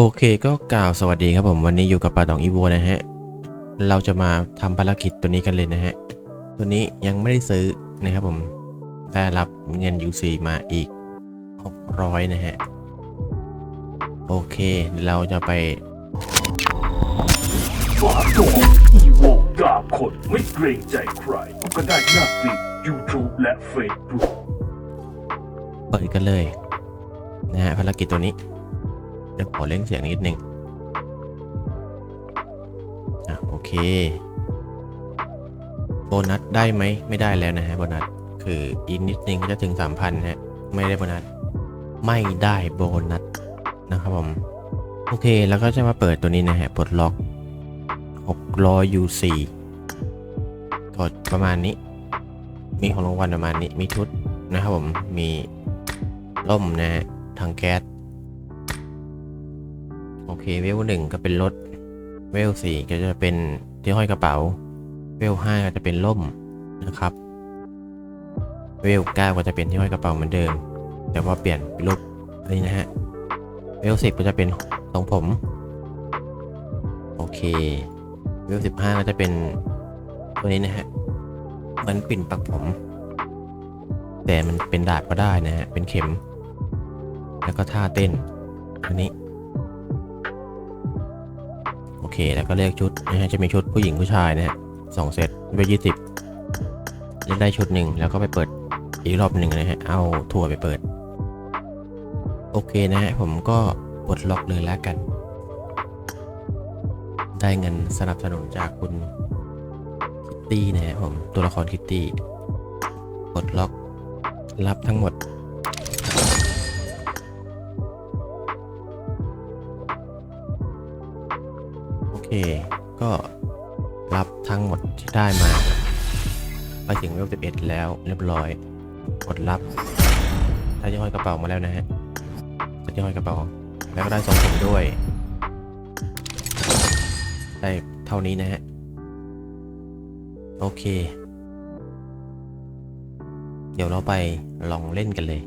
โอเคก็กล่าวสวัสดีครับผมวันนี้อยู่กับปาตองอีโวนะฮะ เราจะมาทำภารกิจตัวนี้กันเลยนะฮะ ตัวนี้ยังไม่ได้ซื้อนะครับผม ได้รับเงิน UC มาอีก 600 นะฮะ โอเคเราจะไปฝาโดงอีโวดาบคนไม่เกรงใจใครก็ได้หน้าฟีด YouTube และ Facebook เปิดกันเลย นะฮะภารกิจตัวนี้เดี๋ยวขอเล่นเสียงนิดนึงอะโอเค โบนัสได้ไหมไม่ได้แล้วนะฮะโบนัสคืออีกนิดนึงก็จะถึง 3,000นะฮะไม่ได้โบนัสไม่ได้โบนัสนะครับผมโอเคแล้วก็จะมาเปิดตัวนี้นะฮะปลดล็อก600 UC กดประมาณนี้ มีของรางวัลประมาณนี้มีชุดนะครับผมมีล่มนะฮะถังแก๊ส โอเคเวลหนึ่งก็เป็นรถ เวลสี่ก็จะเป็นที่ห้อยกระเป๋า เวลห้าก็จะเป็นล่มนะครับ เวลเก้าก็จะเป็นที่ห้อยกระเป๋าเหมือนเดิม แต่ว่าเปลี่ยนเป็นรูปนนี้นะฮะ เวลสิบก็จะเป็นทรงผม โอเค เวลสิบห้าก็จะเป็นตัวนี้นะฮะเหมือนปิ่นปักผม แต่มันเป็นดาบก็ได้นะฮะ เป็นเข็ม แล้วก็ท่าเต้นอันนี้ เค แล้วก็เลือกชุดนะฮะจะมีชุดผู้หญิงผู้ชายนะฮะสองเซตไปยี่สิบเลือกได้ชุดหนึ่งแล้วก็ไปเปิดอีกรอบหนึ่งนะฮะเอาถั่วไปเปิด โอเคนะฮะผมก็ปลดล็อกเลยแล้วกัน ได้เงินสนับสนุนจากคุณคิตตี้นะฮะผมตัวละครคิตตี้กดล็อกรับทั้งหมด เค ก็รับทั้งหมดที่ได้มา ไปถึงเวล11 แล้วเรียบร้อย กดรับได้ที่ห้อยกระเป๋ามาแล้วนะฮะได้ที่ห้อยกระเป๋า แล้วก็ได้ทรงผมด้วย ได้เท่านี้นะฮะ โอเค เดี๋ยวเราไปลองเล่นกันเลย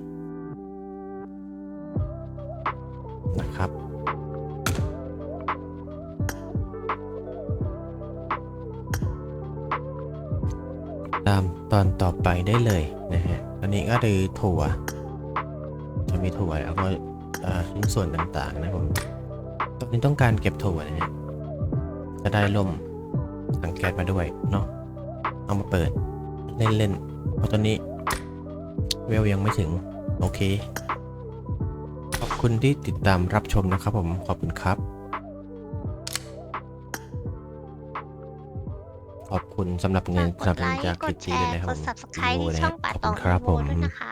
นะครับ ตามตอนต่อไปได้เลยนะฮะอันนี้ก็คือถั่ว จะมีถั่วแล้วก็ชิ้นส่วนต่างๆนะผมตอนนี้ต้องการเก็บถั่วนะฮะจะได้ลมถังแก๊สมาด้วยเนาะเอามาเปิดเล่นๆเพราะตอนนี้เวลยังไม่ถึง โอเค ขอบคุณที่ติดตามรับชมนะครับผมขอบคุณครับ ขอบคุณสำหรับเงินสฝากนับกสดนุไลนจากค์กคิดตแชตี้ด้วยร์นะครับกผด ม subscribe โอ้ที่นะช่องขป่าอบตคุองณครับโมผมด้วยนะคะ